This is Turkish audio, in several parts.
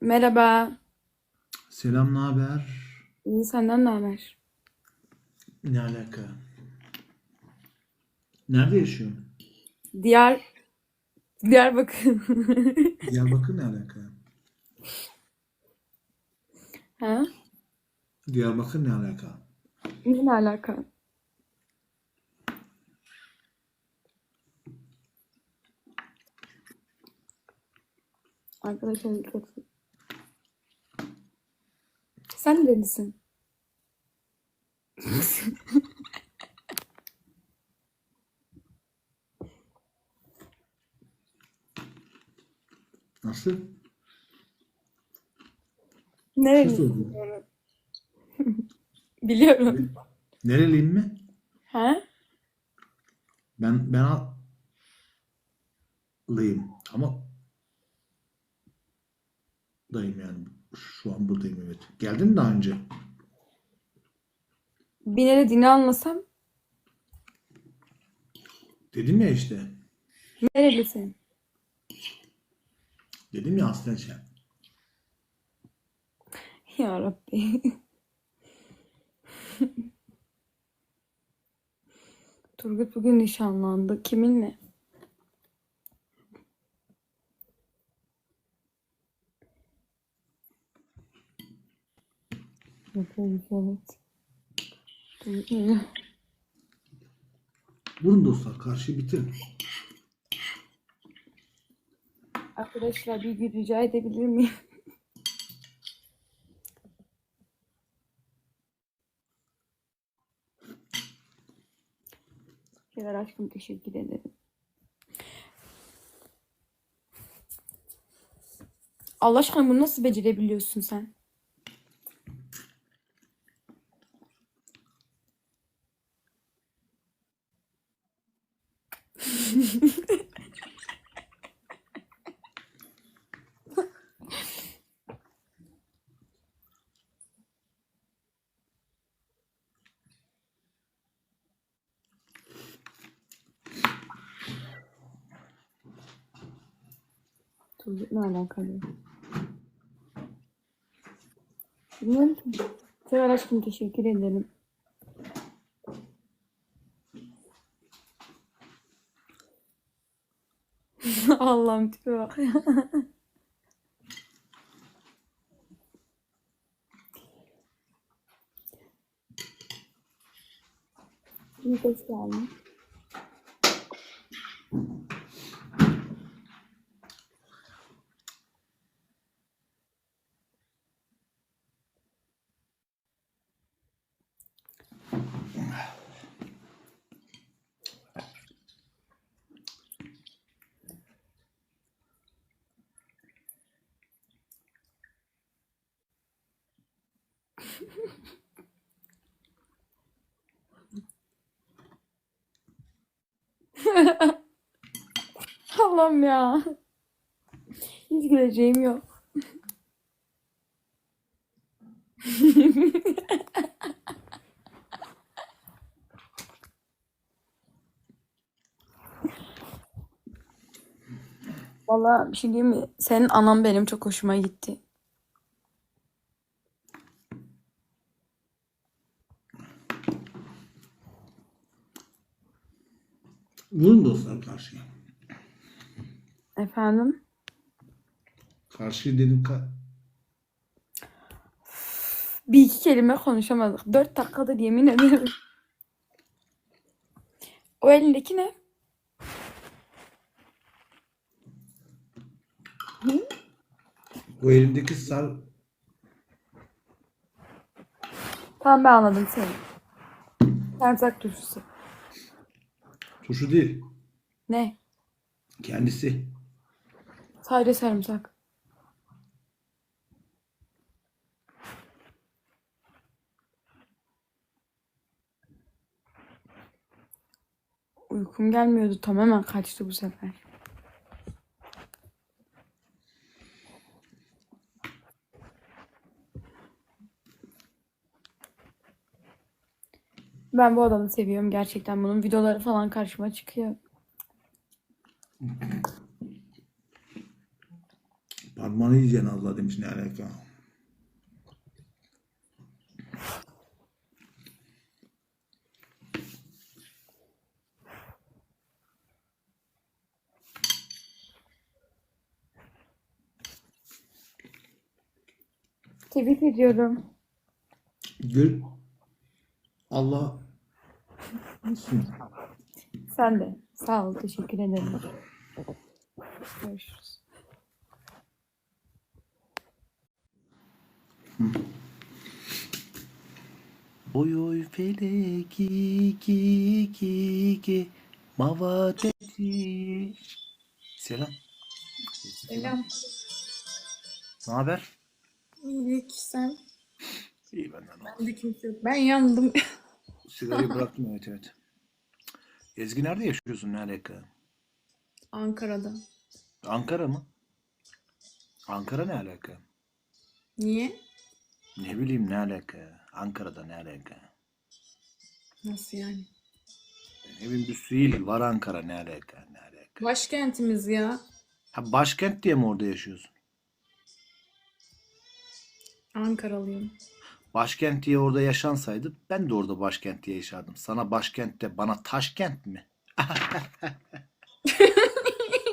Merhaba. Selam, ne haber? İyi senden ne haber? Ne alaka? Nerede yaşıyorsun? Diyar Diyarbakır. Diyarbakır ne alaka? ha? Diyarbakır ne alaka? Ne alaka? Arkadaşlar dikkat edin. Sen nerelisin? Nasıl? Bir şey Nerelisin? sordum. Biliyorum. Nereliyim mi? Ha? Ben ben alayım ama dayım yani. Şu an buradayım evet. Geldin mi daha önce? Bir nerediğini anlasam Dedim ya işte. nerelisin? Dedim ya aslında şey. Ya Rabbi. Turgut bugün nişanlandı. Kiminle? Evet. Vurun dostlar karşıyı bitirin. Arkadaşlar bir gün rica edebilir miyim? Şeyler aşkım teşekkür ederim. Allah aşkına bunu nasıl becerebiliyorsun sen? Turgut ne alakalı? Bilmiyorum ki. Sever aşkım teşekkür ederim. Allah'ım tipe bak. İyi hoş geldin. Allah'ım ya. Hiç güleceğim yok. Vallahi bir şey diyeyim mi? Senin anan benim çok hoşuma gitti. Vurun dostlar karşıya. Efendim? Karşıyı dedim ka Bir iki kelime konuşamadık. Dört dakikadır yemin ederim. O elindeki ne? o elimdeki sar Tamam ben anladım seni. Sarımsak turşusu. Turşu değil. Ne? Kendisi. Sadece sarımsak. Uykum gelmiyordu. Tamamen kaçtı bu sefer. Ben bu adamı seviyorum gerçekten. Bunun videoları falan karşıma çıkıyor. Sarmanı yiyeceksin Allah demiş ne alaka. Tebrik ediyorum. Gül. Allah Sen de. Sağ ol. Teşekkür ederim. Görüşürüz. Oy oy feleki ki ki ki mavadeti. Selam. Selam. Ne haber? İyilik sen. İyi benden. Ben de kimse yok. Ben yandım. Sigarayı bıraktım evet evet. Ezgi nerede yaşıyorsun ne alaka? Ankara'da. Ankara mı? Ankara ne alaka? Niye? Ne bileyim ne alaka? Ankara'da ne alaka? Nasıl yani? Ne bileyim bir sürü il var Ankara ne alaka? Ne alaka? Başkentimiz ya. Ha başkent diye mi orada yaşıyorsun? Ankaralıyım. Başkent diye orada yaşansaydı ben de orada başkent diye yaşardım. Sana başkentte bana taşkent mi?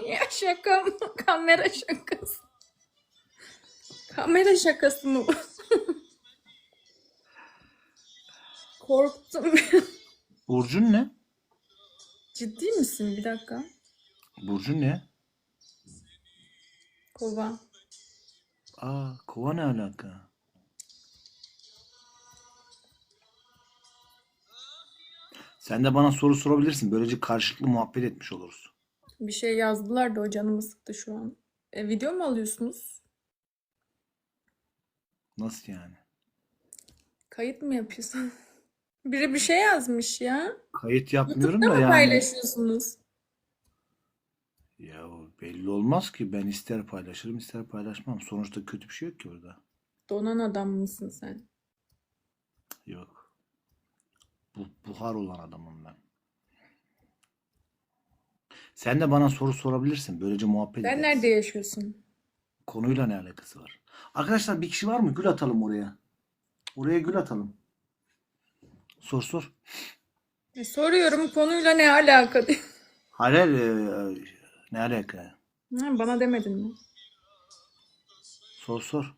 ya şaka mı? Kamera şakası. Kamera şakası mı bu? Korktum. Burcun ne? Ciddi misin? Bir dakika. Burcun ne? Kova. Aa kova ne alaka? Sen de bana soru sorabilirsin. Böylece karşılıklı muhabbet etmiş oluruz. Bir şey yazdılar da o canımı sıktı şu an. E, video mu alıyorsunuz? Nasıl yani? Kayıt mı yapıyorsun? Biri bir şey yazmış ya. Kayıt yapmıyorum YouTube'da da mı yani. paylaşıyorsunuz? Ya belli olmaz ki. Ben ister paylaşırım ister paylaşmam. Sonuçta kötü bir şey yok ki orada. Donan adam mısın sen? Yok. Bu buhar olan adamım ben. Sen de bana soru sorabilirsin. Böylece muhabbet Sen ederiz. nerede yaşıyorsun? Konuyla ne alakası var? Arkadaşlar bir kişi var mı? Gül atalım oraya. Oraya gül atalım. Sor sor. E, soruyorum konuyla ne alaka. Hayır, hayır, e, ne alaka? Ha, bana demedin mi? Sor sor.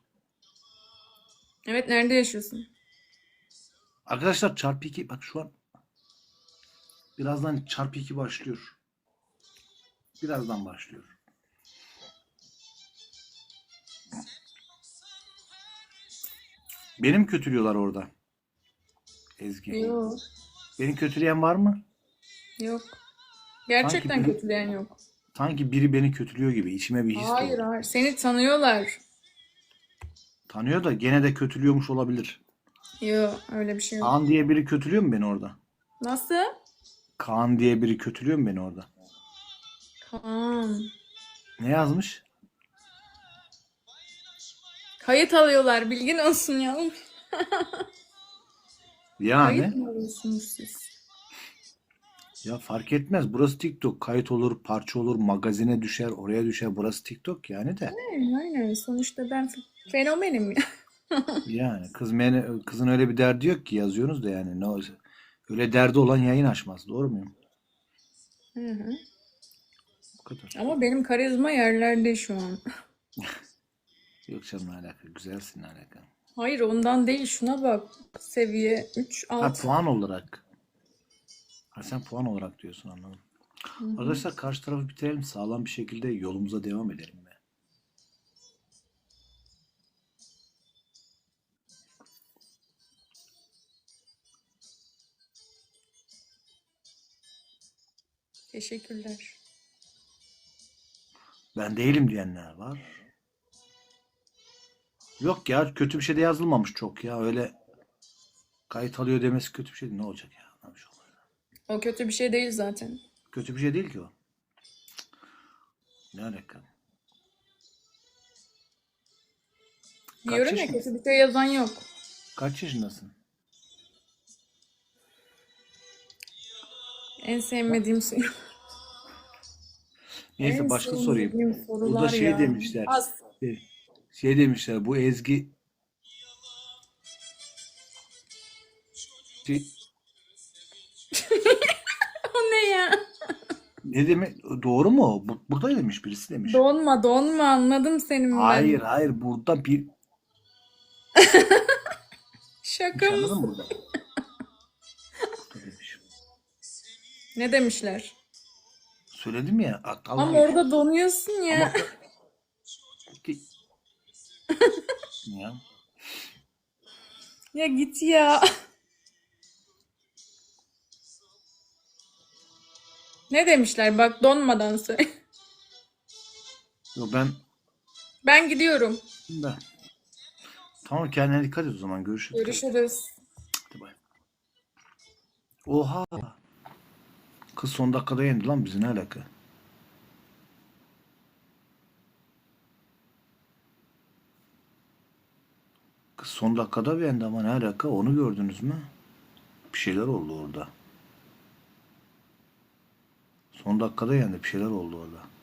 Evet nerede yaşıyorsun? Arkadaşlar çarpı 2 bak şu an birazdan çarpı 2 başlıyor. Birazdan başlıyor. Benim kötülüyorlar orada. Ezgi. Yok. Beni kötüleyen var mı? Yok. Gerçekten Sanki biri- kötüleyen yok. Sanki biri beni kötülüyor gibi. içime bir his Hayır hayır. Seni tanıyorlar. Tanıyor da gene de kötülüyormuş olabilir. Yok öyle bir şey yok. Kaan diye biri kötülüyor mu beni orada? Nasıl? Kaan diye biri kötülüyor mu beni orada? Kaan. Ne yazmış? Kayıt alıyorlar bilgin olsun ya. Yani Kayıt mı alıyorsunuz siz? ya fark etmez. Burası TikTok. Kayıt olur, parça olur, magazine düşer, oraya düşer. Burası TikTok yani de. Aynen, aynen. Sonuçta ben fenomenim ya. Yani kız beni, kızın öyle bir derdi yok ki yazıyorsunuz da yani ne olacak? Öyle derdi olan yayın açmaz. Doğru muyum? Hı hı. Bu kadar. Ama benim karizma yerlerde şu an. Yok canım ne alaka. Güzelsin ne alaka. Hayır ondan değil şuna bak. Seviye 3 Ha 6. puan olarak. Ha sen puan olarak diyorsun anladım. Arkadaşlar karşı tarafı bitirelim. Sağlam bir şekilde yolumuza devam edelim Teşekkürler. Ben değilim diyenler var. Yok ya kötü bir şey de yazılmamış çok ya. Öyle kayıt alıyor demesi kötü bir şey değil. Ne olacak ya? Ne bir şey olmaz. O kötü bir şey değil zaten. Kötü bir şey değil ki o. Ne alaka? Kaç Diyorum ya kötü bir şey yazan yok. Kaç yaşındasın? En sevmediğim şey. Neyse En başka sorayım. Burada şey ya. demişler. Az. Şey, şey demişler bu Ezgi Şey, O ne ya? ne demek doğru mu? Bu, burada demiş birisi demiş. Donma donma anladım senin ben. Hayır hayır burada bir Şaka mısın? Burada Ne demişler? Söyledim ya. Allah Ama orada donuyorsun ya. Ki- ya. Ya git ya. Ne demişler? Bak donmadan söyle. Yo, ben Ben gidiyorum. ben. Tamam kendine dikkat et o zaman görüşürüz. Görüşürüz. Hadi bay. Oha. Kız son dakikada yendi lan bizi ne alaka? Kız son dakikada yendi ama ne alaka onu gördünüz mü? Bir şeyler oldu orada. Son dakikada yendi bir şeyler oldu orada.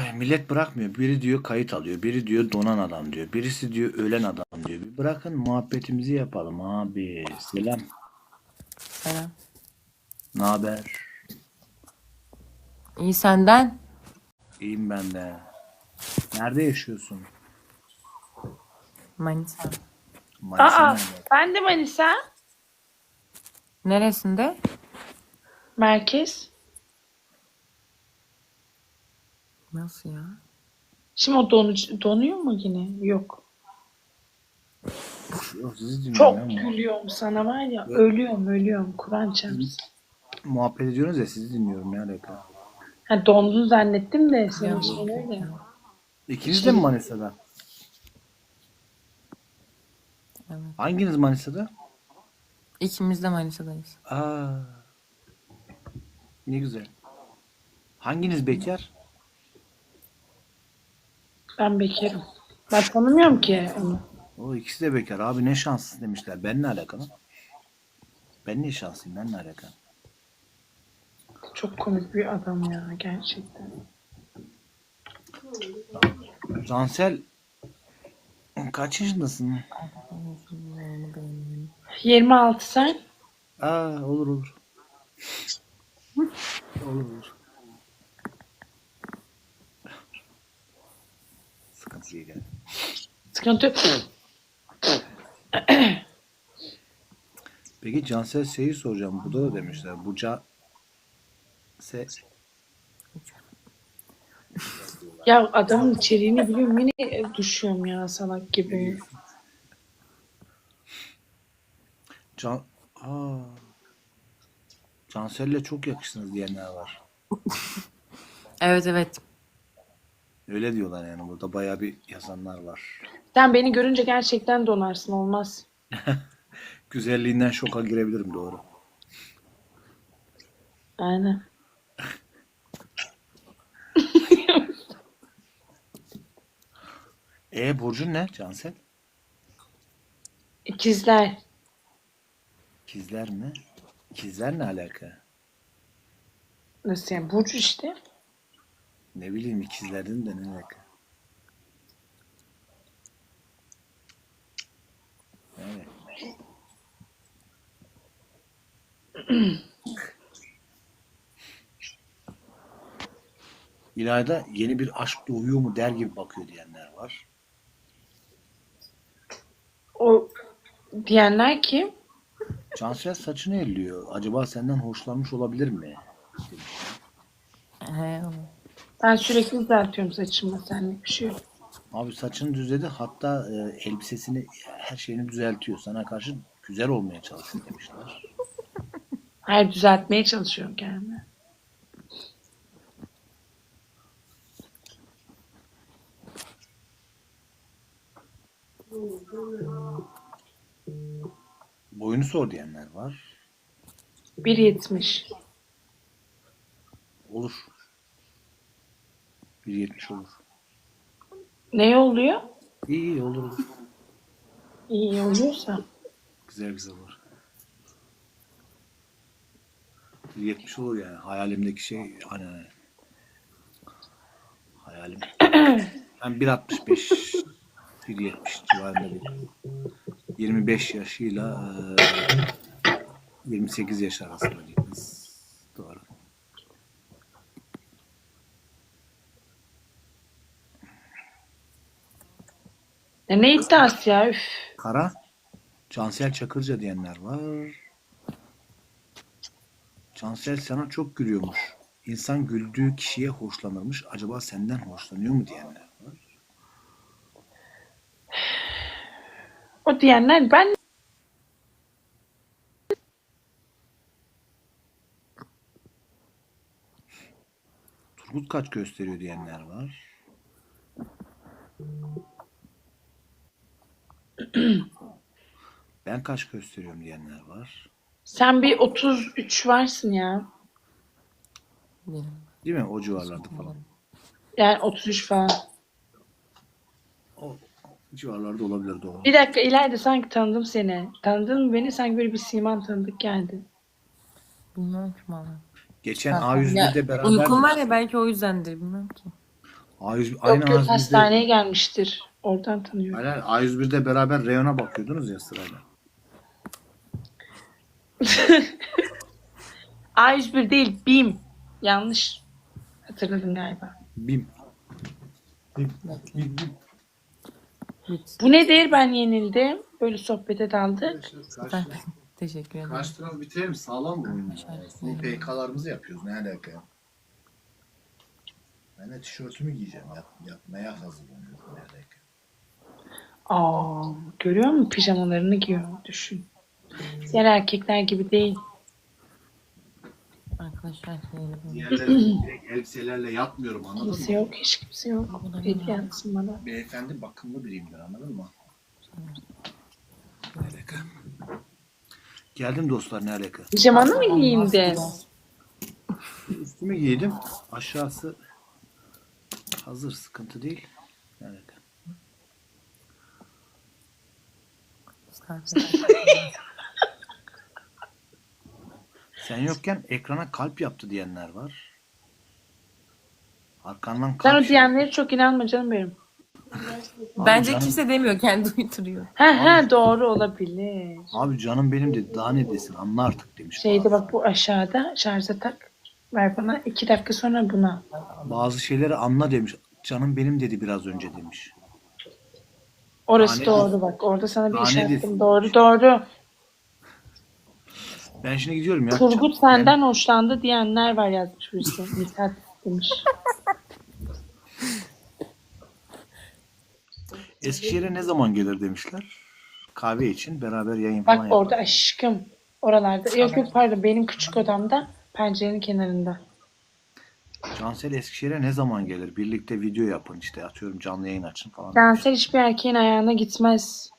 Ay, millet bırakmıyor. Biri diyor kayıt alıyor. Biri diyor donan adam diyor. Birisi diyor ölen adam diyor. Bir bırakın muhabbetimizi yapalım abi. Selam. Selam. Ne haber? İyi senden. İyiyim ben de. Nerede yaşıyorsun? Manisa. Manisa Aa, nerede? ben de Manisa. Neresinde? Merkez. Nasıl ya? Şimdi o donucu, donuyor mu yine? Yok. Yok, sizi dinliyorum Çok ya. gülüyorum sana var ya. Ölüyorum ölüyorum. Kur'an çarpsın. Muhabbet ediyorsunuz ya sizi dinliyorum ne alaka? Ha, dondun zannettim de senin şeyin öyle. İkiniz de mi Manisa'da? Evet. Hanginiz Manisa'da? İkimiz de Manisa'dayız. Aa. Ne güzel. Hanginiz bekar? Ben bekarım. Ben tanımıyorum ki onu. O ikisi de bekar. Abi ne şanssız demişler. Ben ne alakalı? Ben ne şanslıyım? Ben ne alakalı? Çok komik bir adam ya gerçekten. Cansel kaç yaşındasın? 26 sen? Aa olur olur. olur olur. Sıkıntı değil yani. Sıkıntı yok. Peki Cansel şeyi soracağım. Bu da demişler. Bu ca... Se... Ya adamın içeriğini biliyorum yine düşüyorum ya salak gibi. Can... Aa. Cansel'le çok yakıştınız diyenler var. Evet evet. Öyle diyorlar yani. Burada bayağı bir yazanlar var. Sen beni görünce gerçekten donarsın olmaz. Güzelliğinden şoka girebilirim doğru. Aynen. E Burcun ne Cansel? İkizler. İkizler mi? İkizler ne alaka? Nasıl yani? Burcu işte. Ne bileyim ikizlerin de ne alaka? Evet. İlayda yeni bir aşk doğuyor mu der gibi bakıyor diyenler var. O diyenler kim? Cansel saçını elliyor. Acaba senden hoşlanmış olabilir mi? He. Ben sürekli düzeltiyorum saçımı. Senlik bir şey yok. Abi saçını düzledi hatta e, elbisesini her şeyini düzeltiyor. Sana karşı güzel olmaya çalışıyor demişler. Hayır düzeltmeye çalışıyorum kendimi. Boyunu sor diyenler var. 1.70. Olur. 1.70 olur. Ne oluyor? İyi iyi olur. olur. İyi oluyorsa. Güzel güzel olur. 1.70 olur yani. Hayalimdeki şey hani hayalim. Ben 1.65 1.70 civarında bir 25 yaşıyla 28 yaş arasında diyeyim. Ya ne iddiası ya? Üf. Kara, Cansel Çakırca diyenler var. Cansel sana çok gülüyormuş. İnsan güldüğü kişiye hoşlanırmış. Acaba senden hoşlanıyor mu diyenler var. O diyenler ben Turgut kaç gösteriyor diyenler var. Ben kaç gösteriyorum diyenler var. sen bir 33 varsın ya. Benim. Değil mi? O civarlarda falan. Yani 33 falan. O civarlarda olabilir doğru. Bir dakika ileride sanki tanıdım seni. Tanıdın mı beni? Sanki böyle bir siman tanıdık geldi. Bilmem ki valla. Geçen Ya, A101'de beraber Uykum var ya belki o yüzdendir bilmem ki. A101 aynı Yok yok A101'de hastaneye gelmiştir. Oradan tanıyorum. Aynen A101'de beraber reyona bakıyordunuz ya sırayla. A101 değil BİM. Yanlış hatırladın galiba. Bim. Bit. Bu nedir? Ben yenildim. Böyle sohbete daldık. Ben teşekkür ederim. Karşı taraf bitirelim sağlam bu oyunu. Şarkı. PK'larımızı yapıyoruz. Ne alaka ya? Ben de tişörtümü giyeceğim. Yat, yatmaya hazırlanıyorum. Ne alaka? Aa, görüyor musun? Pijamalarını giyiyor. Düşün. Diğer erkekler gibi değil. Arkadaşlar. Diğerleri direkt elbiselerle yatmıyorum anladın Kimse mı? yok. Hiç kimse yok. Hediye yansın bana. Beyefendi bakımlı biriyimdir anladın mı? Ne alaka? Geldim dostlar ne alaka? Pijamanı mı giyindin? Üstümü giydim. Aşağısı hazır sıkıntı değil. Ne alaka? Sen yokken ekrana kalp yaptı diyenler var. Arkandan kalp. Sen o diyenlere çok inanma canım benim. Bence canım- kimse demiyor kendi uyduruyor. He he doğru olabilir. Abi canım benim dedi daha ne desin anla artık demiş. Şeyde bak bu aşağıda şarja tak. Ver bana. iki dakika sonra buna. Bazı şeyleri anla demiş. Canım benim dedi biraz önce demiş. Orası Nane- doğru bak. Orada sana bir Nane işaretim. desin. Doğru doğru. Ben şimdi gidiyorum ya. Turgut senden hoşlandı diyenler var yazmış birisi. Mithat demiş. Eskişehir'e ne zaman gelir demişler. Kahve için beraber yayın falan Bak orada aşkım. Oralarda. Yok yok pardon benim küçük odamda pencerenin kenarında. Cansel Eskişehir'e ne zaman gelir? Birlikte video yapın işte atıyorum canlı yayın açın falan. Cansel hiçbir erkeğin ayağına gitmez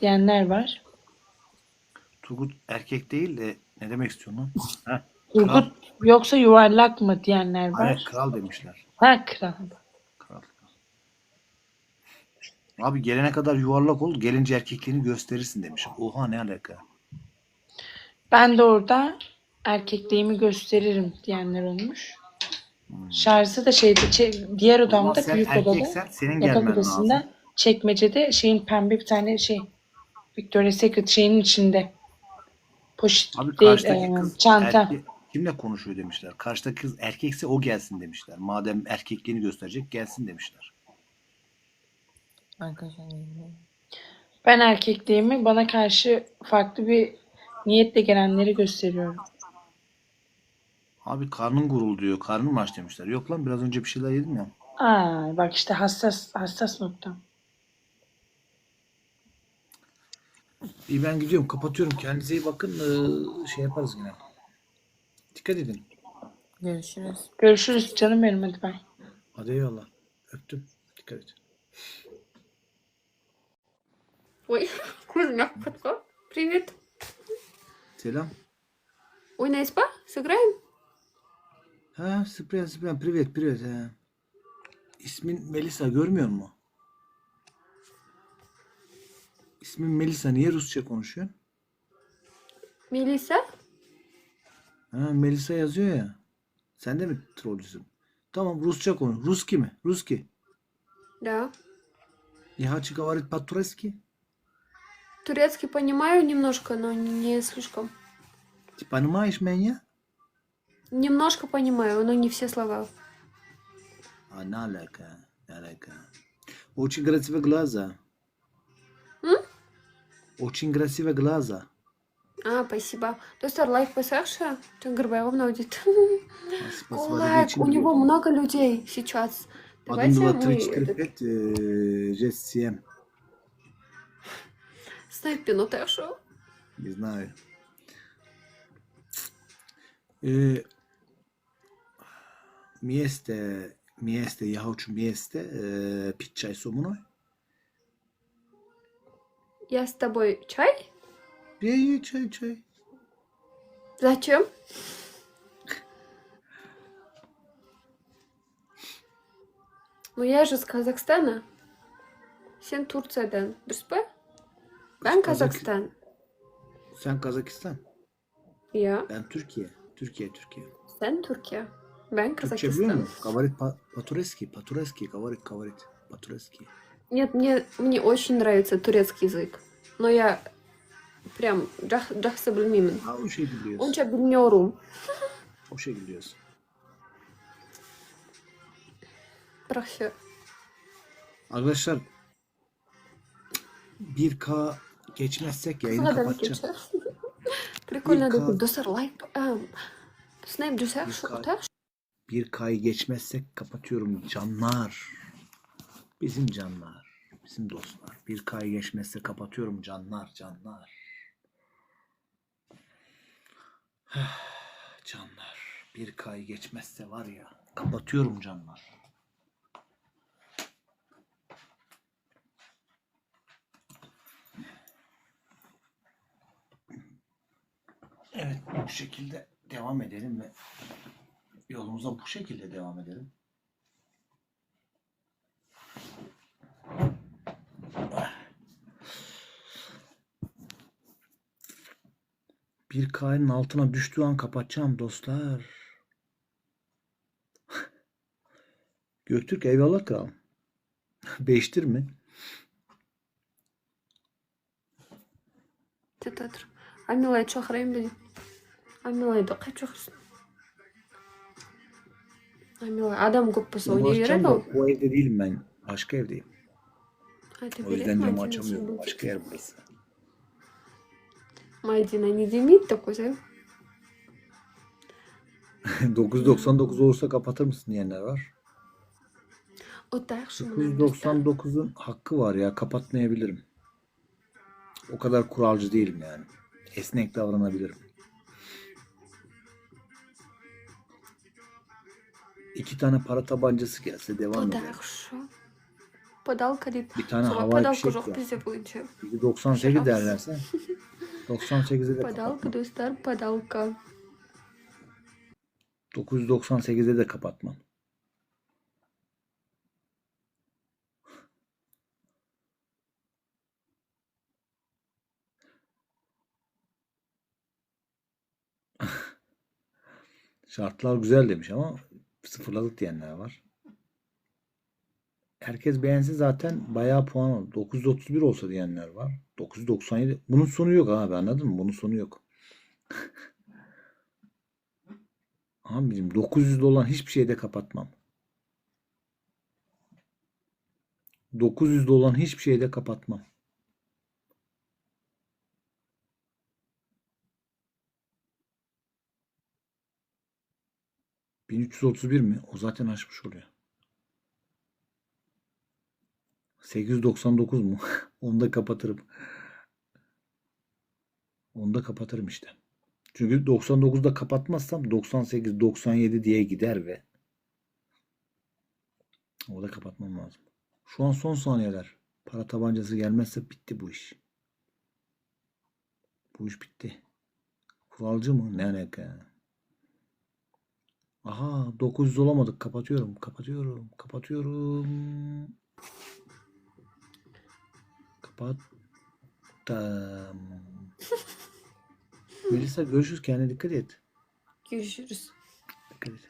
diyenler var. Turgut erkek değil de ne demek istiyorsun lan? Ha, Turgut yoksa yuvarlak mı diyenler hayır, var. kral demişler. Ha kral. Kral. Abi gelene kadar yuvarlak ol, gelince erkekliğini gösterirsin demiş. Oha ne alaka? Ben de orada erkekliğimi gösteririm diyenler olmuş. Şarjı da şeyde çe- diğer Hmm. Odamda sen büyük odada senin yatak gelmen odasında lazım. çekmecede şeyin pembe bir tane şey Victoria's Secret şeyin içinde poşet Abi değil karşıdaki e, kız çanta. erke- kimle konuşuyor demişler. Karşıdaki kız erkekse o gelsin demişler. Madem erkekliğini gösterecek gelsin demişler. Arkadaşlar. Ben erkekliğimi bana karşı farklı bir niyetle gelenleri gösteriyorum. Abi karnın gurulduyor, karnın mı aç demişler. Yok lan biraz önce bir şeyler yedim ya. Aa bak işte hassas hassas noktam. İyi ben gidiyorum, kapatıyorum. Kendinize iyi bakın. Ee, şey yaparız yine. Dikkat edin. Görüşürüz. Görüşürüz canım benim hadi bay. Hadi eyvallah. Öptüm. Dikkat et. Ой, кузняк подход. Привет. Selam. Ой, на СПА? Сыграем? Ha, Spren, Spren. Privet, privet. He. İsmin Melisa görmüyor musun? İsmin Melisa. Niye Rusça konuşuyorsun? Melisa? Ha, Melisa yazıyor ya. Sen de mi trollcüsün? Tamam Rusça konu. Ruski mi? Ruski. Да. Я хочу говорить по-турецки. Турецкий понимаю немножко, но не слишком. Ты понимаешь меня? Немножко понимаю, но не все слова. Она лека, лека. Очень красивые глаза. М? Очень красивые глаза. А, спасибо. Достар лайк посадшая, ты Горбаева наудит. Лайк, у него много людей сейчас. Давайте 1, 2, 3, 4, 5, 6, 7. Ставь пинотешу. Не знаю. Э, Eee Mjeste, mjeste, ja hoću mjeste, eee, pit čaj со мной. Я с тобой чай? Pije čaj, čaj. Зачем? Ну я же с Казахстана. Сен Турциядан, дұрыс па? Ben Kazak- Kazakistan. Sen Kazakistan. Ya, Ben Türkiye. Türkiye, Türkiye. sen Türkiye. Ben Türkçe biliyor Kazakistan. musun? Говорит по- по-турецки, по-турецки, говорит, говорит, по-турецки. Нет, мне, мне очень нравится турецкий язык. Но я прям жах, жақсы білмеймін. Ha o şey biliyorsun. Onça bilmiyorum. O şey biliyorsun. Бірақ ше. Arkadaşlar 1K geçmezsek yayını Қызға да kapatacağım. кетші. Прикольно Вилка. да достар лайк. ам, Bir kay geçmezsek kapatıyorum canlar. Bizim canlar, bizim dostlar. Bir kay geçmezse kapatıyorum canlar, canlar. Canlar, bir kay geçmezse var ya, kapatıyorum canlar. Evet bu şekilde devam edelim ve yolumuza bu şekilde devam edelim. Bir K'nın altına düştüğü an kapatacağım dostlar. Göktürk eyvallah kral. Beştir mi? Театр. Амилай чохрайым dedi. Амилай да қай чохрсын? Амилай адам көп болса ойнай Uğraşacağım береді da ол. o evde değilim ben. Başka evdeyim. Айта O береді yüzden camı Мадина açamıyorum. сен Başka yer burası. Мадина не демейді такой ше. 999 olursa kapatır mısın diyenler var. Отақшы мына достар. 999'un hakkı var ya kapatmayabilirim. O kadar kuralcı değilim yani. Esnek davranabilirim. İki tane para tabancası gelse devam eder. Отақшы. Подалка дейді. Bir tane Соған havai подалка fişek жоқ var. бізде бойынша. Biri 98 derlerse 98'de de Подалка kapatmam. достар, подалка. 998'de de kapatmam. Şartlar güzel demiş ama sıfırladık diyenler var. Herkes beğense zaten bayağı puan olur. 931 olsa diyenler var. 997. Bunun sonu yok abi anladın mı? Bunun sonu yok. Abicim 900'de olan hiçbir şeyde kapatmam. 900'de olan hiçbir şeyde kapatmam. ...1331 mi? O zaten aşmış oluyor. 899 mu? Onu da kapatırım. Onu da kapatırım işte. Çünkü 99'da kapatmazsam 98, 97 diye gider ve o da kapatmam lazım. Şu an son saniyeler. Para tabancası gelmezse bitti bu iş. Bu iş bitti. Kuralcı mı? Ne alaka? Aha 900 olamadık. Kapatıyorum. Kapatıyorum. Kapatıyorum. Kapattım. Melisa görüşürüz. Kendine dikkat et. Görüşürüz. Dikkat et.